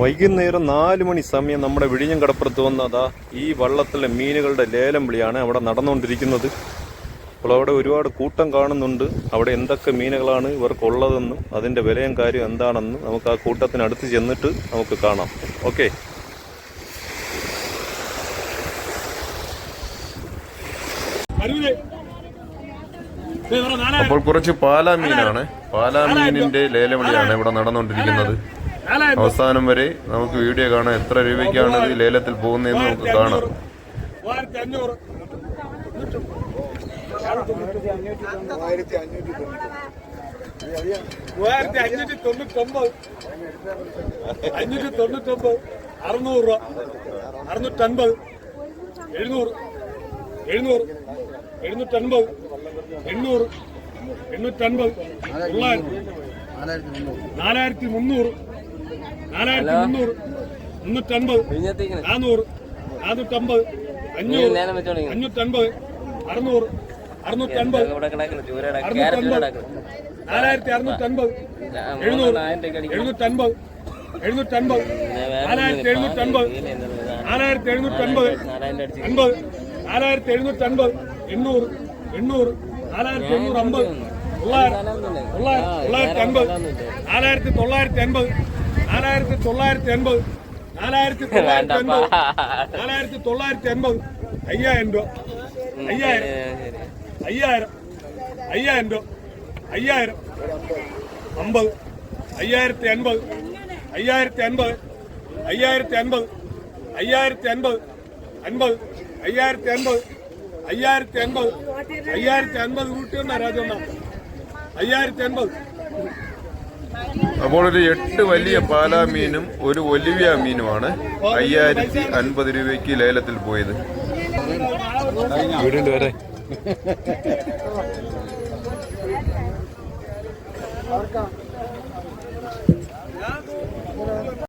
വൈകുന്നേരം നാല് മണി സമയം നമ്മുടെ വിഴിഞ്ഞം കടപ്പുറത്ത് വന്നതാ ഈ വള്ളത്തിലെ മീനുകളുടെ ലേലം വിളിയാണ് അവിടെ നടന്നുകൊണ്ടിരിക്കുന്നത്. അപ്പോൾ അവിടെ ഒരുപാട് കൂട്ടം കാണുന്നുണ്ട്. അവിടെ എന്തൊക്കെ മീനുകളാണ് ഇവർക്കുള്ളതെന്നും അതിന്റെ വിലയും കാര്യം എന്താണെന്നും നമുക്ക് ആ കൂട്ടത്തിനടുത്ത് ചെന്നിട്ട് നമുക്ക് കാണാം. ഓക്കെ. അപ്പോൾ കുറച്ച് പാലാ മീനാണ്. പാലാ മീനിന്റെ ലേലം വിളിയാണ് ഇവിടെ നടന്നുകൊണ്ടിരിക്കുന്നത്. അവസാനം വരെ നമുക്ക് വീഡിയോ കാണാം എത്ര രൂപയ്ക്കാണ് ഈ ലേലത്തിൽ പോകുന്നതെന്ന് നമുക്ക് കാണാം. മൂവായിരത്തി അഞ്ഞൂറ് മൂവായിരത്തി അഞ്ഞൂറ്റി തൊണ്ണൂറ്റൊമ്പത് അഞ്ഞൂറ്റി തൊണ്ണൂറ്റൊമ്പത് അറുന്നൂറ് രൂപ അറുന്നൂറ്റൻപത് എഴുന്നൂറ് എഴുന്നൂറ് എഴുന്നൂറ്റൻപത് എണ്ണൂറ് എണ്ണൂറ്റൻപത് തൊള്ളായിരം നാലായിരത്തി മുന്നൂറ്. നാലായിരത്തി മുന്നൂറ് മുന്നൂറ്റൻപത് നാനൂറ് നാനൂറ്റമ്പത് അഞ്ഞൂറ് അഞ്ഞൂറ്റൻപത് അറുന്നൂറ് അറുന്നൂറ്റൻപത് അറുന്നൂറ്റൻപത് നാലായിരത്തി അറുന്നൂറ്റൻപത് എഴുന്നൂറ് എഴുന്നൂറ്റൻപത് എഴുന്നൂറ്റൻപത് നാലായിരത്തി എഴുന്നൂറ്റൻപത് നാലായിരത്തി എഴുന്നൂറ്റൻപത് അൻപത് നാലായിരത്തി എഴുന്നൂറ്റൻപത് എണ്ണൂറ് എണ്ണൂറ് നാലായിരത്തി എണ്ണൂറ് അമ്പത് തൊള്ളായിരം തൊള്ളായിരം തൊള്ളായിരത്തി അൻപത് നാലായിരത്തി തൊള്ളായിരത്തി അൻപത് നാലായിരത്തി തൊള്ളായിരത്തി എൺപത് നാലായിരത്തി തൊള്ളായിരത്തി എൺപത് നാലായിരത്തി തൊള്ളായിരത്തി എൺപത് അയ്യായിരം. രൂപ അയ്യായിരം അയ്യായിരം. അയ്യായിരം രൂപ. അയ്യായിരം. അമ്പത്. അയ്യായിരത്തി എൺപത് അയ്യായിരത്തി എൺപത് അയ്യായിരത്തി എൺപത് അയ്യായിരത്തി എൺപത് അൻപത്. അയ്യായിരത്തി എൺപത് അയ്യായിരത്തി എൺപത് അയ്യായിരത്തി അൻപത് കൂട്ടിയുണ്ട രാജണ്ണ അയ്യായിരത്തി എൺപത് അപ്പോൾ ഒരു എട്ട് വലിയ പാലാ മീനും ഒരു ഒലിവിയ മീനുമാണ് അയ്യായിരത്തി അൻപത് രൂപയ്ക്ക് ലേലത്തിൽ പോയത്. വരെ.